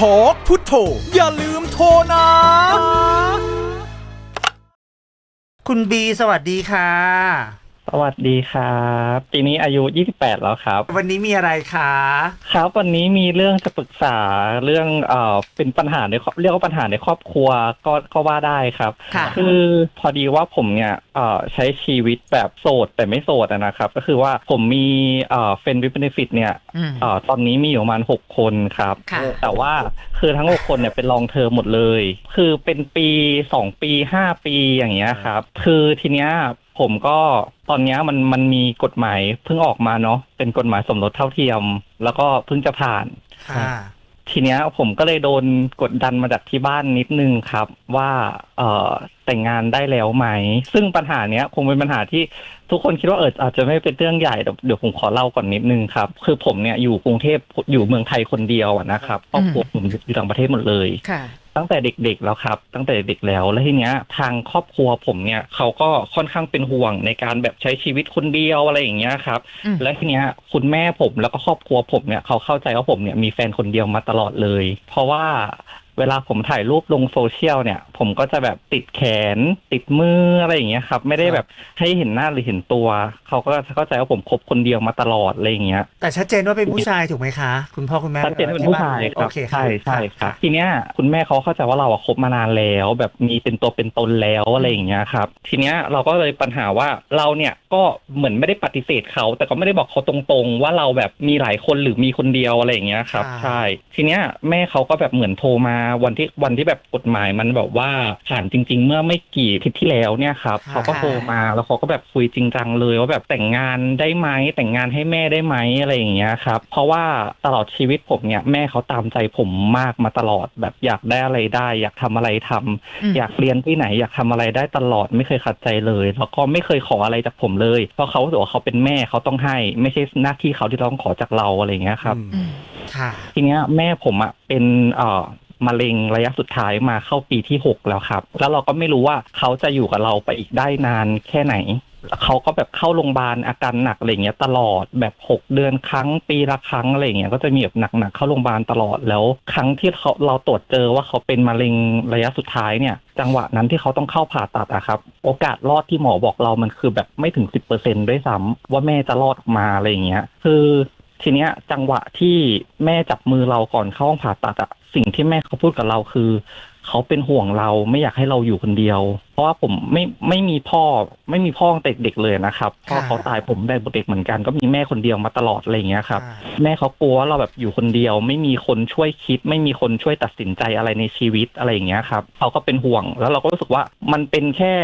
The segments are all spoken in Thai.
ทอกพุทโธอย่าลืมโทรนะ คุณบีสวัสดีค่ะ สวัสดีครับปีนี้อายุ 28 แล้วครับ วันนี้มีอะไรคะ ครับวันนี้มีเรื่องจะปรึกษาเรื่องเอ่อเป็นปัญหาในครอบเรียกว่าปัญหาในครอบครัวก็ก็ว่าได้ครับ ค่ะ คือพอดีว่าผมเนี่ยเอ่อใช้ชีวิตแบบโสดแต่ไม่โสดอะนะครับ ก็คือว่าผมมีเอ่อเฟนวิบเบนฟิตเนี่ยอืมเอ่อตอนนี้มีอยู่ประมาณหกคนครับ ค่ะ แต่ว่าคือทั้งหกคนเนี่ยเป็นลองเทอมหมดเลย คือเป็นปีสองปีห้าปีอย่างเงี้ยครับ คือทีเนี้ยผมก็ ตอนเนี้ยมันมันมีกฎหมายเพิ่งออกมาเนาะเป็นกฎหมายสมรสเท่าเทียม แล้วก็เพิ่งจะผ่านค่ะทีเนี้ยผมก็เลยโดนกดดันมาจากที่บ้านนิดนึงครับ ว่าเอ่อแต่งงานได้แล้วไหม ซึ่งปัญหาเนี้ยคงเป็นปัญหาที่ทุกคนคิดว่าเอออาจจะไม่เป็นเรื่องใหญ่แต่เดี๋ยวผมขอเล่าก่อนนิดนึงครับ คือผมเนี่ยอยู่กรุงเทพอยู่เมืองไทยคนเดียวอะนะครับครอบครัวผมอยู่ต่างประเทศหมดเลยค่ะ ตั้งแต่เด็กๆแล้วครับ ตั้งแต่เด็กแล้วแล้วทีเนี้ย ทางครอบครัวผมเนี่ยเขาก็ค่อนข้างเป็นห่วงในการแบบใช้ชีวิตคนเดียวอะไรอย่างเงี้ยครับ อืม และทีเนี้ยคุณแม่ผมแล้วก็ครอบครัวผมเนี่ยเขาเข้าใจว่าผมเนี่ยมีแฟนคนเดียวมาตลอดเลย เพราะว่า เวลาผมถ่ายรูปลงโซเชียลเนี่ย ผมก็จะแบบติดแขน ติดมืออะไรอย่างเงี้ยครับ ไม่ได้แบบให้เห็นหน้าหรือเห็นตัว เขาก็จะเข้าใจว่าผมคบคนเดียวมาตลอดอะไรอย่างเงี้ย แต่ชัดเจนว่าเป็นผู้ชายถูกไหมคะ คุณพ่อคุณแม่ชัดเจนว่าเป็นผู้ชายคโอรับเคค่ะใช่ใช่ครับทีเนี้ยคุณแม่เขาเข้าใจว่าเราอะคบมานานแล้ว แบบมีเป็นตัวเป็นตนแล้วอะไรอย่างเงี้ยครับ ทีเนี้ยเราก็เลยปัญหาว่าเราเนี่ยก็เหมือนไม่ได้ปฏิเสธเขา แต่ก็ไม่ได้บอกเขาตรงๆ ว่าเราแบบมีหลายคนหรือมีคนเดียวอะไรอย่างเงี้ยครับ ใช่ ทีเนี้ยแม่เขาก็แบบเหมือนโทรมาวันที่วันที่แบบกฎหมายมันแบบว่าผ่านจริง ๆ เมื่อไม่กี่อาทิตย์ที่แล้วเนี่ยครับเขาก็โทรมาแล้วเขาก็แบบคุยจริงจังเลยว่าแบบแต่งงานได้ไหมแต่งงานให้แม่ได้ไหมอะไรอย่างเงี้ยครับเพราะว่าตลอดชีวิตผมเนี่ยแม่เขาตามใจผมมากมาตลอดแบบอยากได้อะไรได้ อยากทำอะไรทำ อืม อยากเรียนที่ไหนอยากทำอะไรได้ตลอดไม่เคยขัดใจเลย แล้วก็ไม่เคยขออะไรจากผมเลย เพราะเขารู้สึกว่าเขาเป็นแม่เขาต้องให้ ไม่ใช่หน้าที่เขาที่ต้องขอจากเราอะไรอย่างเงี้ยครับ อืม ค่ะ ทีเนี้ยแม่ผมอะเป็นเอ่อ มะเร็งระยะสุดท้ายมาเข้าปีที่หกแล้วครับ แล้วเราก็ไม่รู้ว่าเขาจะอยู่กับเราไปอีกได้นานแค่ไหนเขาก็แบบเข้าโรงพยาบาลอาการหนักอะไรเงี้ยตลอดแบบหกเดือนครั้งปีละครั้งอะไรเงี้ยก็จะมีแบบหนักๆเข้าโรงพยาบาลตลอดแล้ว ครั้งที่เขาเราตรวจเจอว่าเขาเป็นมะเร็งระยะสุดท้ายเนี่ย จังหวะนั้นที่เขาต้องเข้าผ่าตัดอะครับ โอกาสรอดที่หมอบอกเรามันคือแบบไม่ถึงสิบเปอร์เซ็นด้วยซ้ำว่าแม่จะรอดออกมาอะไรเงี้ยคือ ทีเนี้ย จังหวะที่แม่จับมือเราก่อนเข้าห้องผ่าตัดอะสิ่งที่แม่เขาพูดกับเราคือ เขาเป็นห่วงเราไม่อยากให้เราอยู่คนเดียว เพราะว่าผมไม่ไม่มีพ่อ ไม่มีพ่อตั้งแต่เด็กๆเลยนะครับพ่อค่ะเขาตายผมได้เด็กเหมือนกัน ก็มีแม่คนเดียวมาตลอดอะไรอย่างเงี้ยครับค่ะแม่เขากลัวว่าเราแบบอยู่คนเดียว ไม่มีคนช่วยคิด ไม่มีคนช่วยตัดสินใจอะไรในชีวิตอะไรอย่างเงี้ยครับเขาก็เป็นห่วงแล้วเราก็รู้สึกว่ามันเป็นแค่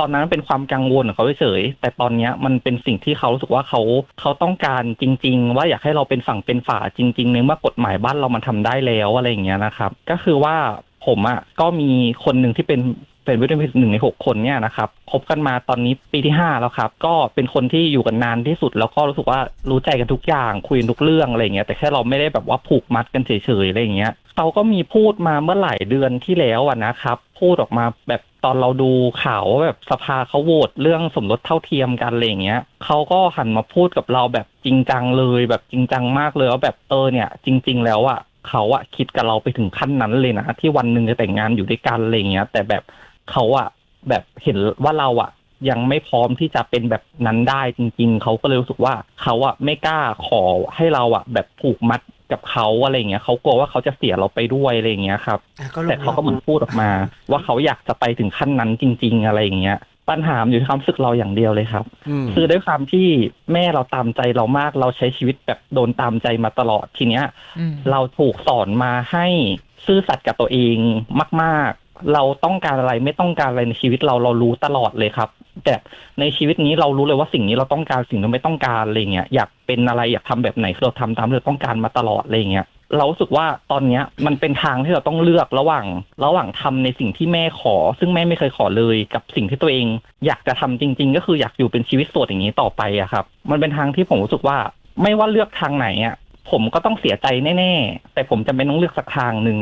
ตอนนั้นเป็นความกังวลของเขาเฉยๆแต่ตอนเนี้ยมันเป็นสิ่งที่เขารู้สึกว่าเขาเขาต้องการจริง ๆ ว่าอยากให้เราเป็นฝั่งเป็นฝาจริงๆในเมื่อกฎหมายบ้านเรามันทำได้แล้วอะไรอย่างเงี้ยนะครับ ก็คือว่า ผมอะก็มีคนหนึ่งที่เป็นเป็นวิตามินหนึ่งในหกคนเนี่ยนะครับคบกันมาตอนนี้ปีที่ห้าแล้วครับ ก็เป็นคนที่อยู่กันนานที่สุด แล้วก็รู้สึกว่ารู้ใจกันทุกอย่างคุยทุกเรื่องอะไรเงี้ยแต่แค่เราไม่ได้แบบว่าผูกมัดกันเฉยๆอะไรเงี้ยเขาก็มีพูดมาเมื่อหลายเดือนที่แล้วอะนะครับ พูดออกมาแบบตอนเราดูข่าวว่าแบบสภาเขาโหวตเรื่องสมรสเท่าเทียมกันอะไรเงี้ยเขาก็หันมาพูดกับเราแบบจริงจังเลย แบบจริงจังมากเลยว่าแบบเออเนี่ย จริง ๆ แล้วอะ เขาอะคิดกับเราไปถึงขั้นนั้นเลยนะที่วันหนึ่งจะแต่งงานอยู่ด้วยกันอะไรอย่างเงี้ย แต่แบบเขาอะแบบเห็นว่าเราอะยังไม่พร้อมที่จะเป็นแบบนั้นได้จริง ๆ เขาก็เลยรู้สึกว่าเขาอะไม่กล้าขอให้เราอะแบบผูกมัดกับเขาอะไรอย่างเงี้ยเขากลัวว่าเขาจะเสียเราไปด้วยอะไรอย่างเงี้ยครับอะก็ลงแต่เขาก็เหมือนพูดออกมา ว่าเขาอยากจะไปถึงขั้นนั้นจริง ๆ อะไรอย่างเงี้ย ปัญหามันอยู่ที่ความรู้สึกเราอย่างเดียวเลยครับ อืม คือด้วยความที่แม่เราตามใจเรามากเราใช้ชีวิตแบบโดนตามใจมาตลอดทีเนี้ย อืมเราถูกสอนมาให้ซื่อสัตย์กับตัวเองมาก ๆ เราต้องการอะไรไม่ต้องการอะไรในชีวิตเราเรารู้ตลอดเลยครับ แต่ในชีวิตนี้เรารู้เลยว่าสิ่งนี้เราต้องการสิ่งที่ไม่ต้องการอะไรเงี้ยอยากเป็นอะไรอยากทำแบบไหนคือเราทำตามที่เราต้องการมาตลอดอะไรเงี้ย เรารู้สึกว่าตอนเนี้ยมันเป็นทางที่เราต้องเลือกระหว่าง ระหว่างทำในสิ่งที่แม่ขอ ซึ่งแม่ไม่เคยขอเลยกับสิ่งที่ตัวเอง อยากจะทำจริง ๆ ก็คืออยากอยู่เป็นชีวิตโสดอย่างนี้ต่อไปอะครับ มันเป็นทางที่ผมรู้สึกว่าไม่ว่าเลือกทางไหนอะผมก็ต้องเสียใจแน่ ๆ แต่ผมจะเป็นต้องเลือกสักทางหนึ่ง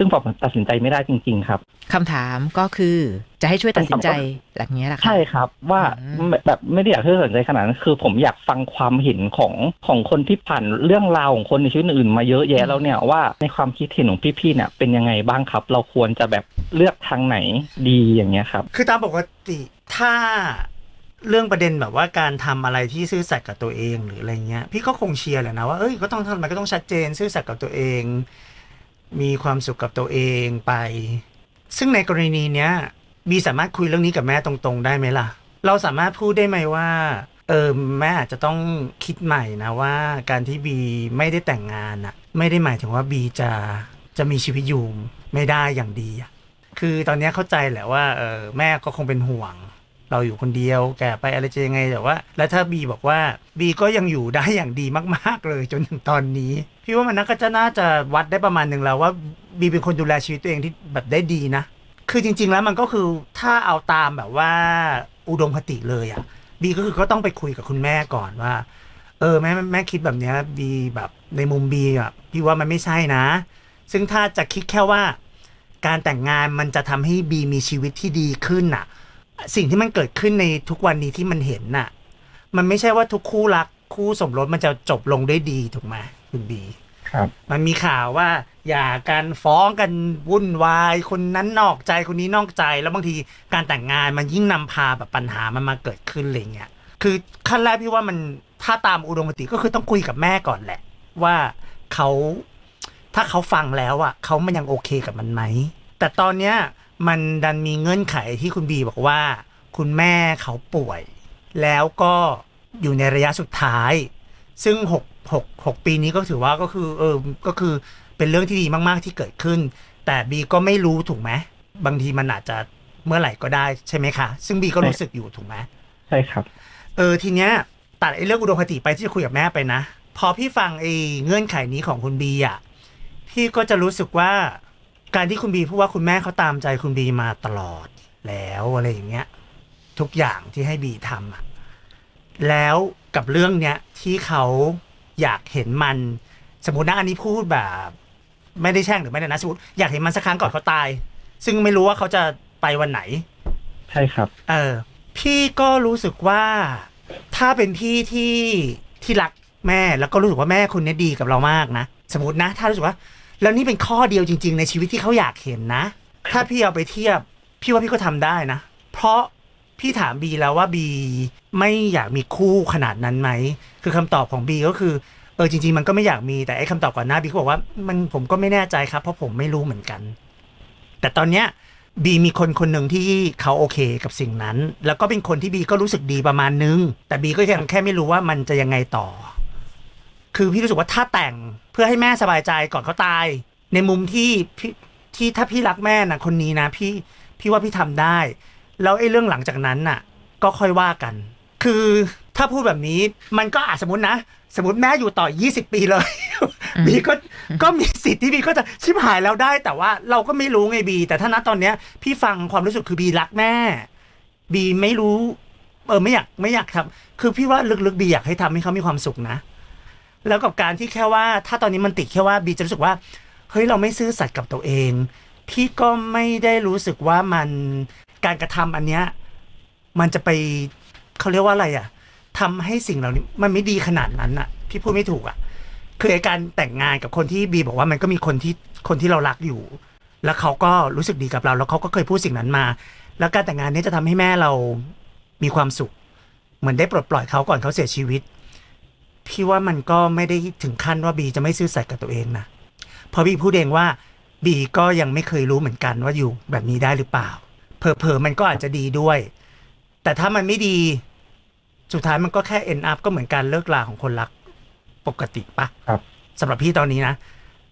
ซึ่งผมตัดสินใจไม่ได้จริง ๆ ครับคำถามก็คือจะให้ช่วยตัดสินใจแบบนี้แหละค่ะใช่ครับ ว่าอืมแบบไม่ได้อยากให้สนใจขนาดนั้นคือ ผมอยากฟังความเห็นของของคนที่ผ่านเรื่องราวของคนในชีวิตอื่นมาเยอะแยะแล้วเนี่ยว่าในความคิดเห็นของพี่ๆเนี่ยเป็นยังไงบ้างครับ เราควรจะแบบเลือกทางไหนดีอย่างเงี้ยครับ คือตามปกติถ้าเรื่องประเด็นแบบว่าการทำอะไรที่ซื่อสัตย์กับตัวเองหรืออะไรเงี้ย พี่ก็คงเชียร์แหละนะว่าเอ้ยก็ต้องทำมันก็ต้องชัดเจนซื่อสัตย์กับตัวเอง มีความสุขกับตัวเองไป ซึ่งในกรณีเนี้ยบีสามารถคุยเรื่องนี้กับแม่ตรงๆ ได้ไหมล่ะ เราสามารถพูดได้ไหมว่าเออแม่อาจจะต้องคิดใหม่นะว่าการที่บีไม่ได้แต่งงานอะไม่ได้หมายถึงว่าบีจะจะมีชีวิตอยู่ไม่ได้อย่างดีอะคือตอนนี้เข้าใจแหละว่าเออแม่ก็คงเป็นห่วง เราอยู่คนเดียวแก่ไปอะไรจะยังไงแต่ว่า แล้วถ้าบีบอกว่าบีก็ยังอยู่ได้อย่างดีมาก ๆ เลยจนถึงตอนนี้ พี่ว่ามันน่าก็จะน่าจะวัดได้ประมาณหนึ่งแล้วว่าบีเป็นคนดูแลชีวิตตัวเองที่แบบได้ดีนะ คือจริง ๆ แล้วมันก็คือถ้าเอาตามแบบว่าอุดมคติเลยอะ่ะบีก็คือก็ต้องไปคุยกับคุณแม่ก่อนว่า เออแม่แม่คิดแบบเนี้ยบีแบบในมุมบีอะพี่ว่ามันไม่ใช่นะ ซึ่งถ้าจะคิดแค่ว่า การแต่งงานมันจะทำให้บีมีชีวิตที่ดีขึ้นน่ะ สิ่งที่มันเกิดขึ้นในทุกวันนี้ที่มันเห็นน่ะ มันไม่ใช่ว่าทุกคู่รักคู่สมรสมันจะจบลงด้วยดีถูกไหมคุณบีครับ มันมีข่าวว่าหย่ากันฟ้องกันวุ่นวาย คนนั้นนอกใจคนนี้นอกใจแล้วบางทีการแต่งงานมันยิ่งนำพาแบบปัญหามันมาเกิดขึ้นอะไรเงี้ยคือขั้นแรกพี่ว่ามันถ้าตามอุดมคติก็คือต้องคุยกับแม่ก่อนแหละ ว่าเขาถ้าเขาฟังแล้วอะเขามันยังโอเคกับมันไหมแต่ตอนเนี้ย มันดันมีเงื่อนไขที่คุณบีบอกว่า คุณแม่เขาป่วย แล้วก็อยู่ในระยะสุดท้าย ซึ่งหกหกหกปีนี้ก็ถือว่าก็คือเออก็คือเป็นเรื่องที่ดีมาก ๆ ที่เกิดขึ้น แต่บีก็ไม่รู้ถูกไหมบางทีมันอาจจะเมื่อไหร่ก็ได้ใช่ไหมคะ ซึ่งบีก็รู้สึกอยู่ถูกไหมใช่ครับ เออทีเนี้ยตัดไอ้เรื่องอุดมคติไปที่จะคุยกับแม่ไปนะ พอพี่ฟังไอ้เงื่อนไขนี้ของคุณบีอะพี่ก็จะรู้สึกว่า การที่คุณบีพูดว่าคุณแม่เขาตามใจคุณบีมาตลอดแล้วอะไรอย่างเงี้ย ทุกอย่างที่ให้บีทำอะแล้วกับเรื่องเนี้ยที่เขาอยากเห็นมัน สมมตินะอันนี้พูดแบบ ไม่ได้แช่งหรือไม่ได้นะสมมติอยากเห็นมันสักครั้งก่อนเขาตาย ซึ่งไม่รู้ว่าเขาจะไปวันไหน ใช่ครับ เออ พี่ก็รู้สึกว่าถ้าเป็นพี่ที่ที่รักแม่แล้วก็รู้สึกว่าแม่คุณเนี่ยดีกับเรามากนะ สมมตินะ ถ้ารู้สึกว่า แล้วนี่เป็นข้อเดียวจริง ๆ ในชีวิตที่เขาอยากเห็นนะ ถ้าพี่เอาไปเทียบ พี่ว่าพี่ก็ทำได้นะ เพราะพี่ถามบีแล้วว่าบีไม่อยากมีคู่ขนาดนั้นไหม คือคำตอบของบีก็คือ เออจริง ๆ มันก็ไม่อยากมีแต่ไอ้คำตอบก่อนหน้าบีก็บอกว่ามันผมก็ไม่แน่ใจครับ เพราะผมไม่รู้เหมือนกัน แต่ตอนเนี้ยบีมีคนคนหนึ่งที่เขาโอเคกับสิ่งนั้น แล้วก็เป็นคนที่บีก็รู้สึกดีประมาณนึง แต่บีก็ยังแค่ไม่รู้ว่ามันจะยังไงต่อ คือพี่รู้สึกว่าถ้าแต่ง พื่อให้แม่สบายใจก่อนเขาตาย ในมุมที่พี่ที่ถ้าพี่รักแม่นะคนนี้นะ พี่พี่ว่าพี่ทำได้ แล้วไอ้เรื่องหลังจากนั้นน่ะ ก็ค่อยว่ากัน คือถ้าพูดแบบนี้มันก็อาจสมมตินะ สมมติแม่อยู่ต่อ 20 ปีเลยบีก็ก็มีสิทธิ์ที่บีก็จะชิบหายแล้วได้ แต่ว่าเราก็ไม่รู้ไงบี แต่ถ้าณตอนเนี้ย พี่ฟังความรู้สึกคือบีรักแม่ บีไม่รู้ เออไม่อยากไม่อยากทำคือพี่ว่าลึกๆบีอยากให้ทำให้เขามีความสุขนะ แล้วกับการที่แค่ว่า ถ้าตอนนี้มันติดแค่ว่าบีจะรู้สึกว่า เฮ้ยเราไม่ซื่อสัตย์กับตัวเอง พี่ก็ไม่ได้รู้สึกว่ามันการกระทำอันเนี้ยมันจะไปเขาเรียกว่าอะไรอะทำให้สิ่งเหล่านี้มันไม่ดีขนาดนั้นอะพี่พูดไม่ถูกอะคือไอการแต่งงานกับคนที่บีบอกว่ามันก็มีคนที่คนที่เรารักอยู่ แล้วเขาก็รู้สึกดีกับเรา แล้วเขาก็เคยพูดสิ่งนั้นมา แล้วการแต่งงานนี้จะทำให้แม่เรามีความสุข เหมือนได้ปลดปล่อยเขาก่อนเขาเสียชีวิต พี่ว่ามันก็ไม่ได้ถึงขั้นว่าบีจะไม่ซื่อสัตย์กับตัวเองนะเพราะบีพูดเองว่าบีก็ยังไม่เคยรู้เหมือนกันว่าอยู่แบบนี้ได้หรือเปล่าเผลอๆมันก็อาจจะดีด้วย แต่ถ้ามันไม่ดี สุดท้ายมันก็แค่ end up ก็เหมือนการเลิกลาของคนรักปกติปะครับสำหรับพี่ตอนนี้นะ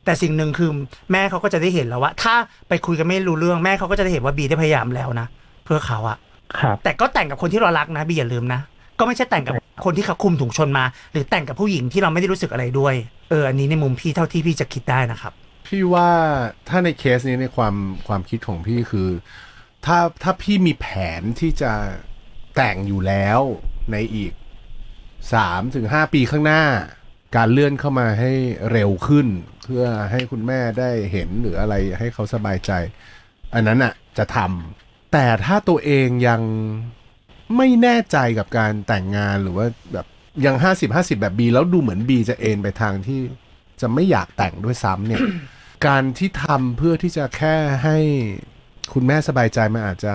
แต่สิ่งหนึ่งคือแม่เขาก็จะได้เห็นแล้วว่า ถ้าไปคุยกันไม่รู้เรื่องแม่เขาก็จะได้เห็นว่าบีได้พยายามแล้วนะเพื่อเขาอะครับแต่ก็แต่งกับคนที่เรารักนะบีอย่าลืมนะก็ไม่ใช่แต่งกับ คนที่เขาคุมถุงชนมา หรือแต่งกับผู้หญิงที่เราไม่ได้รู้สึกอะไรด้วย เอออันนี้ในมุมพี่เท่าที่พี่จะคิดได้นะครับ พี่ว่าถ้าในเคสนี้ในความความคิดของพี่คือ ถ้าถ้าพี่มีแผนที่จะแต่งอยู่แล้วในอีกสามถึงห้าปีข้างหน้า การเลื่อนเข้ามาให้เร็วขึ้น เพื่อให้คุณแม่ได้เห็นหรืออะไรให้เขาสบายใจ อันนั้นอะจะทำแต่ถ้าตัวเองยัง ไม่แน่ใจกับการแต่งงานหรือว่าแบบยังห้าสิบห้าสิบแบบบีแล้วดูเหมือนบีจะเอ็นไปทางที่จะไม่อยากแต่งด้วยซ้ำเนี่ย การที่ทำเพื่อที่จะแค่ให้คุณแม่สบายใจมันอาจจะ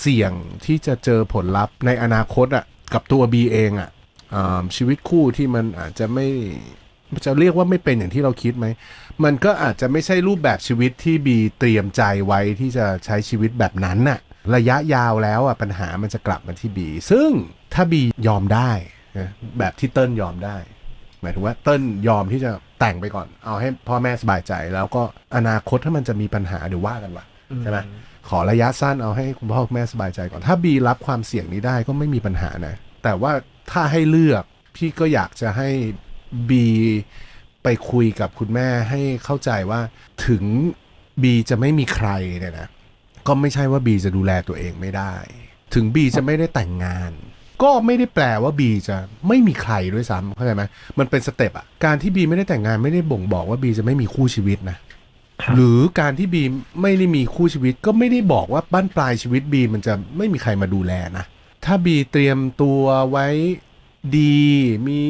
เสี่ยงที่จะเจอผลลัพธ์ในอนาคตอะกับตัวบีเองอะอ่าชีวิตคู่ที่มันอาจจะไม่จะเรียกว่าไม่เป็นอย่างที่เราคิดไหม มันก็อาจจะไม่ใช่รูปแบบชีวิตที่บีเตรียมใจไว้ที่จะใช้ชีวิตแบบนั้นน่ะ ระยะยาวแล้วอะปัญหามันจะกลับมาที่บีซึ่งถ้าบียอมได้นะแบบที่เติ้ลยอมได้ หมายถึงว่าเติ้ลยอมที่จะแต่งไปก่อน เอาให้พ่อแม่สบายใจ แล้วก็อนาคตถ้ามันจะมีปัญหาเดี๋ยวว่ากันว่ะใช่ไหมขอระยะสั้นเอาให้คุณพ่อคุณแม่สบายใจก่อน ถ้าบีรับความเสี่ยงนี้ได้ก็ไม่มีปัญหานะ แต่ว่าถ้าให้เลือกพี่ก็อยากจะให้บีไปคุยกับคุณแม่ให้เข้าใจว่าถึงบีจะไม่มีใครเนี่ยนะ ก็ไม่ใช่ว่าบีจะดูแลตัวเองไม่ได้ ถึงบีจะไม่ได้แต่งงาน ก็ไม่ได้แปลว่าบีจะไม่มีใครด้วยซ้ำเข้าใจไหมมันเป็นสเต็ปอะการที่บีไม่ได้แต่งงานไม่ได้บ่งบอกว่าบีจะไม่มีคู่ชีวิตนะครับหรือการที่บีไม่ได้มีคู่ชีวิตก็ไม่ได้บอกว่าบ้านปลายชีวิตบีมันจะไม่มีใครมาดูแลนะถ้าบีเตรียมตัวไว้ดี มี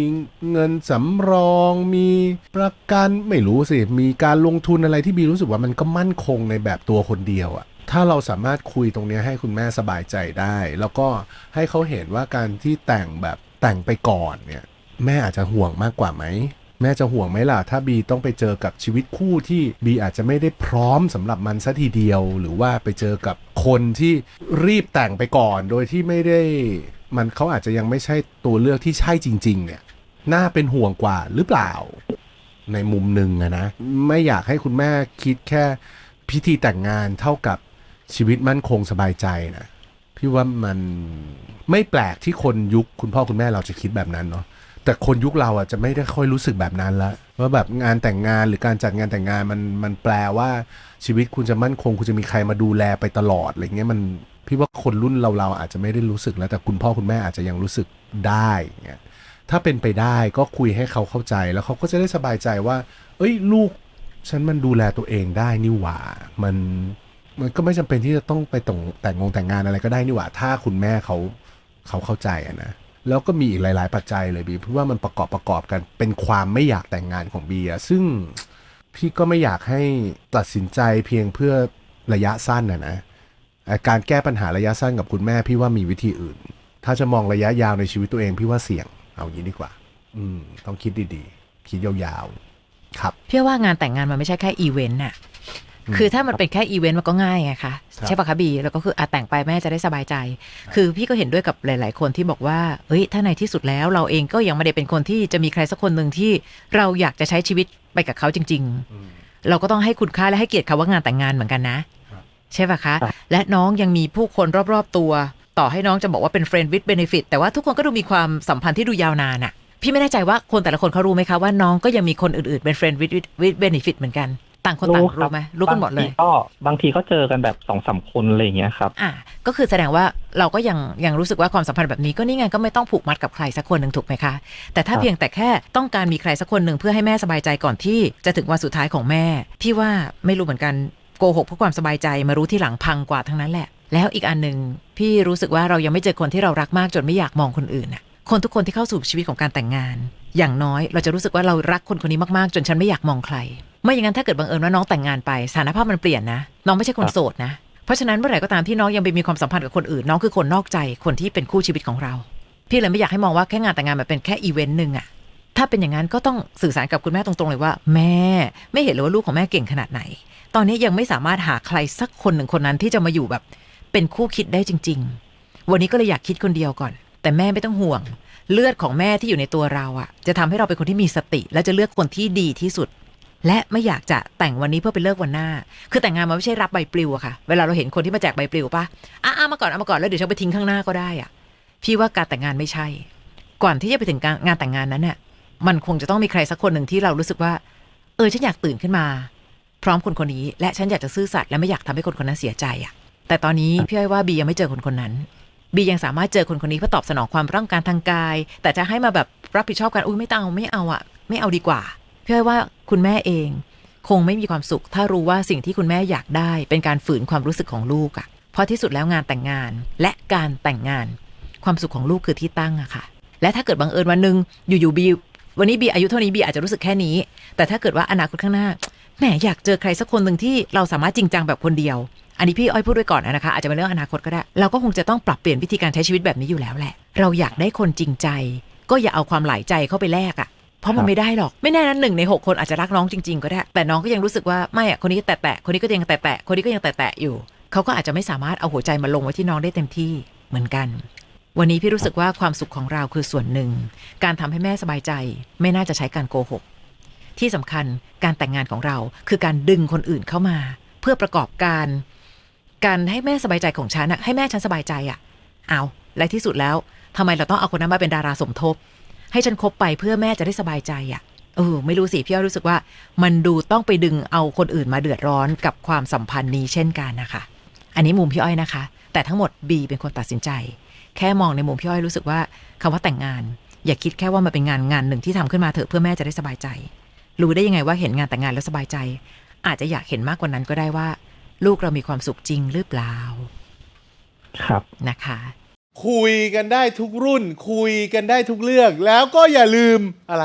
เงินสำรอง มีประกันไม่รู้สิ มีการลงทุนอะไรที่บีรู้สึกว่ามันก็มั่นคงในแบบตัวคนเดียวอะ ถ้าเราสามารถคุยตรงนี้ให้คุณแม่สบายใจได้ แล้วก็ให้เขาเห็นว่าการที่แต่งแบบแต่งไปก่อนเนี่ยแม่อาจจะห่วงมากกว่าไหมแม่จะห่วงไหมล่ะ ถ้าบีต้องไปเจอกับชีวิตคู่ที่บีอาจจะไม่ได้พร้อมสำหรับมันซะทีเดียว หรือว่าไปเจอกับคนที่รีบแต่งไปก่อน โดยที่ไม่ได้มันเขาอาจจะยังไม่ใช่ตัวเลือกที่ใช่จริง ๆ เนี่ยน่าเป็นห่วงกว่าหรือเปล่า ในมุมหนึ่งอะนะ ไม่อยากให้คุณแม่คิดแค่พิธีแต่งงานเท่ากับ ชีวิตมั่นคงสบายใจนะพี่ว่ามันไม่แปลกที่คนยุคคุณพ่อคุณแม่เราจะคิดแบบนั้นเนาะแต่คนยุคเราอะจะไม่ได้ค่อยรู้สึกแบบนั้นละว่าแบบงานแต่งงานหรือการจัดงานแต่งงานมันมันแปลว่าชีวิตคุณจะมั่นคง คุณจะมีใครมาดูแลไปตลอดอะไรเงี้ยมันพี่ว่าคนรุ่นเราเราอาจจะไม่ได้รู้สึกแล้วแต่คุณพ่อคุณแม่อาจจะยังรู้สึกได้เงี้ยถ้าเป็นไปได้ก็คุยให้เขาเข้าใจแล้วเขาก็จะได้สบายใจว่า เอ้ยลูกฉันมันดูแลตัวเองได้นี่หว่า มัน มันก็ไม่จำเป็นที่จะต้องไปต่งแต่งงแต่งงานอะไรก็ได้นี่หว่า ถ้าคุณแม่เขาเขาเข้าใจอะนะแล้วก็มีอีกหลาย ๆ ปัจจัยเลยบีเพราะว่ามันประกอบประกอบกันเป็นความไม่อยากแต่งงานของบีอะซึ่งพี่ก็ไม่อยากให้ตัดสินใจเพียงเพื่อระยะสั้นนะนะการแก้ปัญหาระยะสั้นกับคุณแม่พี่ว่ามีวิธีอื่น ถ้าจะมองระยะยาวในชีวิตตัวเองพี่ว่าเสี่ยง เอางี้ดีกว่า อืม ต้องคิดดีๆ คิดยาวๆ ครับเพี่ว่างานแต่งงานมันไม่ใช่แค่อีเวนต์น่ะ คือถ้ามันเป็นแค่อีเวนต์มันก็ง่ายไงคะครับใช่ปะคะบีแล้วก็คืออะแต่งไปแม่จะได้สบายใจ คือพี่ก็เห็นด้วยกับหลาย ๆ คนที่บอกว่าเอ้ยถ้าในที่สุดแล้ว เราเองก็ยังไม่ได้เป็นคนที่จะมีใครสักคนหนึ่งที่เราอยากจะใช้ชีวิตไปกับเขาจริง ๆ เราก็ต้องให้คุณค่าและให้เกียรติเขาว่างานแต่งงานเหมือนกันนะ ใช่ปะคะครับและน้องยังมีผู้คนรอบ ๆ ตัว ต่อให้น้องจะบอกว่าเป็น friend with benefit แต่ว่าทุกคนก็ดูมีความสัมพันธ์ที่ดูยาวนานอะพี่ไม่แน่ใจว่าคนแต่ละคนเขารู้ไหมคะว่าน้องก็ยังมีคนอื่น ๆ เป็น friend with with benefit เหมือนกัน ต่างคนต่างครับรู้ไหมรู้กันหมดเลยบางทีก็บางทีก็เจอกันแบบสองสามคนอะไรอย่างเงี้ยครับ อะก็คือแสดงว่าเราก็ยังยังรู้สึกว่าความสัมพันธ์แบบนี้ก็นี่ไงก็ไม่ต้องผูกมัดกับใครสักคนหนึ่งถูกไหมคะ แต่ถ้าครับเพียงแต่แค่ต้องการมีใครสักคนหนึ่งเพื่อให้แม่สบายใจก่อนที่จะถึงวันสุดท้ายของแม่ พี่ว่าไม่รู้เหมือนกันโกหกเพื่อความสบายใจมารู้ที่หลังพังกว่าทั้งนั้นแหละ แล้วอีกอันหนึ่งพี่รู้สึกว่าเรายังไม่เจอคนที่เรารักมากจนไม่อยากมองคนอื่นน่ะคนทุกคนที่เข้าสู่ชีวิตของการแต่งงาน อย่างน้อยเราจะรู้สึกว่าเรารักคนคนนี้มากๆ จนฉันไม่อยากมองใคร ไม่อย่างนั้นถ้าเกิดบังเอิญว่าน้องแต่งงานไปสถานภาพมันเปลี่ยนนะ น้องไม่ใช่คนโสดนะ เพราะฉะนั้นเมื่อไหร่ก็ตามที่น้องยังไปมีความสัมพันธ์กับคนอื่น น้องคือคนนอกใจคนที่เป็นคู่ชีวิตของเรา พี่เลยไม่อยากให้มองว่าแค่งานแต่งงานแบบเป็นแค่อีเวนต์หนึ่งอะถ้าเป็นอย่างนั้นก็ต้องสื่อสารกับคุณแม่ตรงๆเลยว่า แม่ไม่เห็นเลยว่าลูกของแม่เก่งขนาดไหน ตอนนี้ยังไม่สามารถหาใครสักคนหนึ่งคนนั้นที่จะมาอยู่แบบ เป็นคู่คิดได้จริง ๆ วันนี้ก็เลยอยากคิดคนเดียวก่อน แต่แม่ไม่ต้องห่วง เลือดของแม่ที่อยู่ในตัวเราอะจะทำให้เราเป็นคนที่มีสติ และจะเลือกคนที่ดีที่สุด และไม่อยากจะแต่งวันนี้เพื่อไปเลิกวันหน้า คือแต่งงานมันไม่ใช่รับใบปลิวอะค่ะ เวลาเราเห็นคนที่มาแจกใบปลิวปะอะเอามาก่อนเอามาก่อนแล้วเดี๋ยวฉันไปทิ้งข้างหน้าก็ได้อะพี่ว่าการแต่งงานไม่ใช่ ก่อนที่จะไปถึงการงานแต่งงานนั้นเนี่ยมันคงจะต้องมีใครสักคนหนึ่งที่เรารู้สึกว่า เออฉันอยากตื่นขึ้นมา พร้อมคนคนนี้ และฉันอยากจะซื่อสัตย์และไม่อยากทำให้คนคนนั้นเสียใจอะแต่ตอนนี้พี่อ้อยว่าบียังไม่เจอคนคนนั้นบียังสามารถเจอคนคนนี้เพื่อตอบสนองความต้องการทางกาย แต่จะให้มาแบบรับผิดชอบกันอุ้ยไม่ต้องไม่เอาอะไม่เอาดีกว่า พี่อ้อยว่าคุณแม่เอง คงไม่มีความสุข ถ้ารู้ว่าสิ่งที่คุณแม่อยากได้ เป็นการฝืนความรู้สึกของลูกอะเพราะที่สุดแล้วงานแต่งงาน และการแต่งงาน ความสุขของลูกคือที่ตั้งอะค่ะ และถ้าเกิดบังเอิญวันหนึ่งอยู่ๆบีวันนี้บีอายุเท่านี้บีอาจจะรู้สึกแค่นี้ แต่ถ้าเกิดว่าอนาคตข้างหน้าแหมอยากเจอใครสักคนหนึ่งที่เราสามารถจริงจังแบบคนเดียว อันนี้พี่อ้อยพูดไว้ก่อนนะคะ อาจจะเป็นเรื่องอนาคตก็ได้ เราก็คงจะต้องปรับเปลี่ยนวิธีการใช้ชีวิตแบบนี้อยู่แล้วแหละ เราอยากได้คนจริงใจ ก็อย่าเอาความหลายใจเข้าไปแลกอะ เพราะมันไม่ได้หรอก ไม่แน่นั้นหนึ่งในหกคนอาจจะรักน้องจริง ๆ ก็ได้ แต่น้องก็ยังรู้สึกว่าไม่อะคนนี้แตะแตะคนนี้ก็ยังแตะแตะคนนี้ก็ยังแตะแตะอยู่เขาก็อาจจะไม่สามารถเอาหัวใจมาลงไว้ที่น้องได้เต็มที่เหมือนกัน วันนี้พี่รู้สึกว่าความสุขของเราคือส่วนหนึ่ง การทำให้แม่สบายใจ ไม่น่าจะใช้การโกหก ที่สำคัญการแต่งงานของเราคือการดึงคนอื่นเข้ามา เพื่อประกอบการการให้แม่สบายใจของฉันอะให้แม่ฉันสบายใจอะเอาและที่สุดแล้วทำไมเราต้องเอาคนนั้นมาเป็นดาราสมทบ ให้ฉันคบไปเพื่อแม่จะได้สบายใจอะเออไม่รู้สิพี่อ้อยรู้สึกว่า มันดูต้องไปดึงเอาคนอื่นมาเดือดร้อนกับความสัมพันธ์นี้เช่นกันนะคะ อันนี้มุมพี่อ้อยนะคะ แต่ทั้งหมดบีเป็นคนตัดสินใจ แค่มองในมุมพี่อ้อยรู้สึกว่าคำว่าแต่งงาน อย่าคิดแค่ว่ามันเป็นงานงานหนึ่งที่ทำขึ้นมาเถอะเพื่อแม่จะได้สบายใจ รู้ได้ยังไงว่าเห็นงานแต่งงานแล้วสบายใจ อาจจะอยากเห็นมากกว่านั้นก็ได้ว่า ลูกเรามีความสุขจริงหรือเปล่า ครับนะคะ คุยกันได้ทุกรุ่น คุยกันได้ทุกเรื่อง แล้วก็อย่าลืมอะไร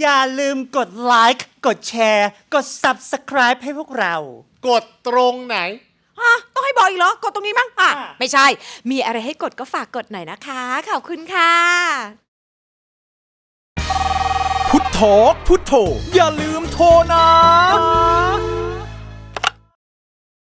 อย่าลืมกดไลค์กดแชร์ กด Subscribe ให้พวกเรา กดตรงไหน อะต้องให้บอกอีกเหรอ กดตรงนี้มั้งอะ อะ ไม่ใช่ มีอะไรให้กดก็ฝากกดหน่อยนะคะ ขอบคุณค่ะ พุทโธพุทโธอย่าลืมโทรนะ